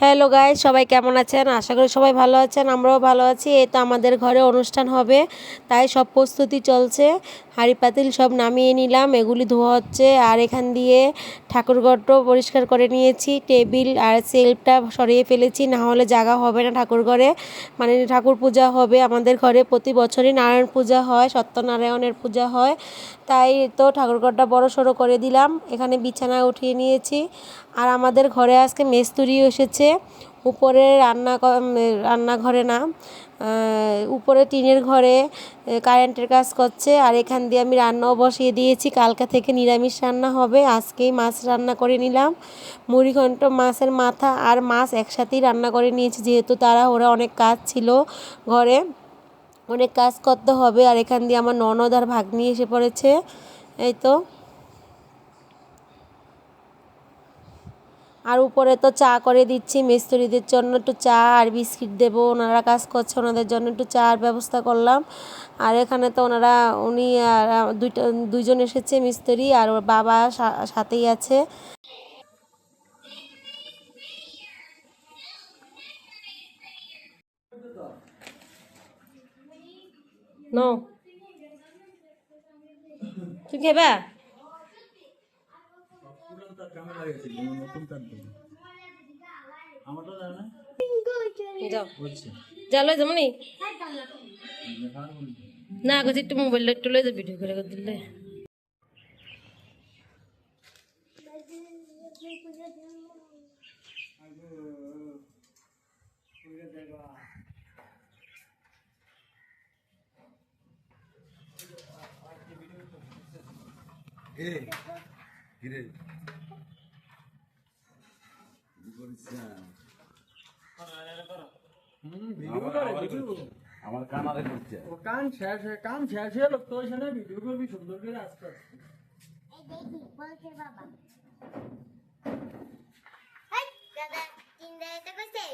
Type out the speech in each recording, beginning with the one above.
Hello guys সবাই কেমন আছেন? আশা করি সবাই ভালো আছেন, আমরাও ভালো আছি। এই তো আমাদের ঘরে অনুষ্ঠান হবে, তাই সব প্রস্তুতি চলছে। হাঁড়ি পাতিল সব নামিয়ে নিলাম, এগুলি ধোয়া হচ্ছে, আর এখান দিয়ে ঠাকুরঘরটাও পরিষ্কার করে নিয়েছি। টেবিল আর সেলফটা সরিয়ে ফেলেছি, না হলে জায়গা হবে না ঠাকুর ঘরে। মানে ঠাকুর পূজা হবে আমাদের ঘরে, প্রতি বছরই নারায়ণ পূজা হয়, সত্যনারায়ণের পূজা হয়। তাই তো ঠাকুরঘরটা বড় সড়ো করে দিলাম, এখানে বিছানা উঠিয়ে নিয়েছি। আর আমাদের ঘরে আজকে মেস্তুরিও এসেছে উপরে রান্না রান্নাঘরে না উপরে টিনের ঘরে কারেন্টের কাজ করছে। আর এখান দিয়ে আমি রান্নাও বসিয়ে দিয়েছি। কালকা থেকে নিরামিষ রান্না হবে। আজকেই মাছ রান্না করে নিলাম। মুড়িঘণ্ট মাছের মাথা আর মাছ একসাথেই রান্না করে নিয়েছি। যেহেতু তারা, ওরা অনেক কাজ ছিল ঘরে। অনেক কাজ করতে হবে। আর এখান দিয়ে আমার ননদ আর ভাগ্নি এসে পড়েছে। এই তো। আর উপরে তো চা করে দিচ্ছি, মিস্ত্রিদের জন্য একটু চা আর বিস্কিট দেবো, ওনারা কাজ করছে, ওনাদের জন্য একটু চার ব্যবস্থা করলাম। আর এখানে তো ওনারা, উনি আর দুইটা, দুইজন এসেছে মিস্ত্রি আর ওর বাবা সাথেই আছে। নো তুই খেবা? আমারটা জানে না। যাও। বলছি। যা লয়ে যাব নি? না গো একটু মোবাইলটা একটু লয়ে যা ভিডিও করে করে দিলে। এ কিরে? কি করিস না? আমার- আমার কানারে করছে ও কান শেষ হয়ে কান শেষ হয়ে লোক তো এখানে ভিডিও করবি সুন্দর করে আসতে এই দেখি বলছে বাবা হাই দাদা তিন দাঁড়াতে কইছে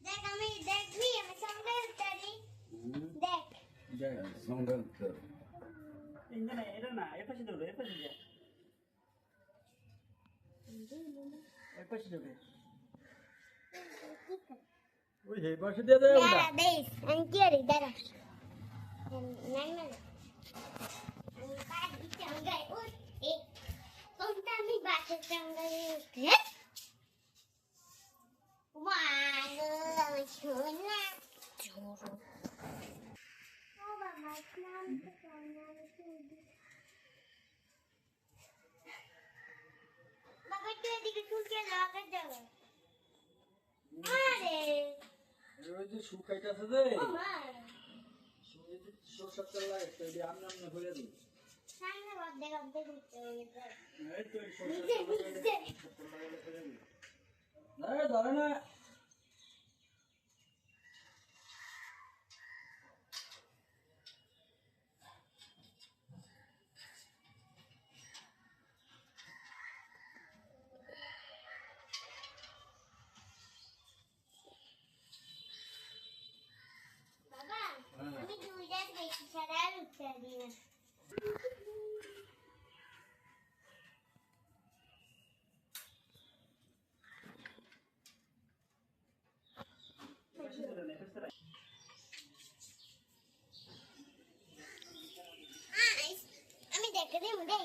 দেখ আমি দেখবি আমি সঙ্গে উঠারি দেখ সঙ্গে উত্তর। এখানে এটা না এ পাশে দেবে এ পাশে যা এ পাশে দেবে ওই হে পাশে দিয়ে ওটা দাঁড়া দেখ আমি কি আরে দাঁড়া নাই না আমি এ কোনটা শোনা ও বাবা করনা বাবা একটু এদিকে চুলকে লাগা যাবে আরে ওই যে শুকাইতেছে যে সরষের তেল হয়ে হয়ে ধরে না বাবা আমি দুইটা বেশি ছাড়া আর উঠতে দিই না আইস, আমি দেখে দিই দেই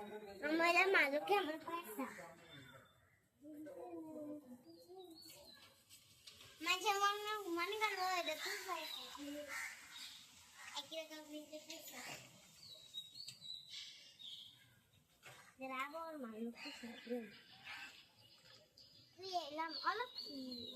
আমার হলাম মালকী আমার বাচ্চা মাঝে মনে মনে গেল এটা তুই পাইছিস একই রকম কিন্তু Grabo maluco siempre. Tuh ya, lam olok sih.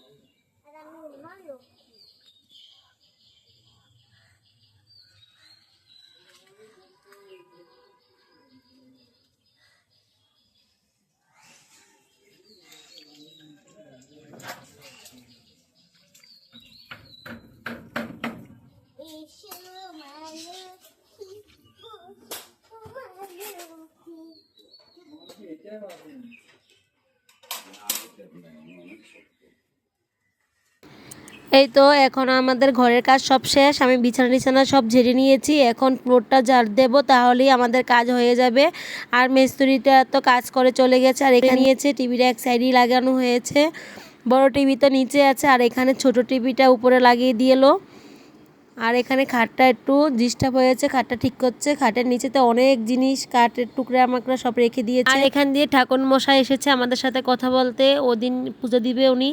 এই তো এখন আমাদের ঘরের কাজ সব শেষ, আমি বিছানা টিছানা সব ঝেড়ে নিয়েছি, এখন ফ্লোরটা ঝাড় দেবো, তাহলেই আমাদের কাজ হয়ে যাবে। আর মিস্ত্রিটা তো কাজ করে চলে গেছে, আর এখানে নিয়েছে টিভিটা এক সাইডেই লাগানো হয়েছে, বড় টিভি তো নিচে আছে, আর এখানে ছোট টিভিটা উপরে লাগিয়ে দিয়েলো। আর এখানে খাটটা একটু ডিস্টার্ব হয়েছে, খাটটা ঠিক করছে, খাটের নিচেতে অনেক জিনিস, কাঠের টুকরা মাকড়া সব রেখে দিয়েছে। আর এখান দিয়ে ঠাকুর মশাই এসেছে আমাদের সাথে কথা বলতে, ওদিন পুজো দিবে উনি।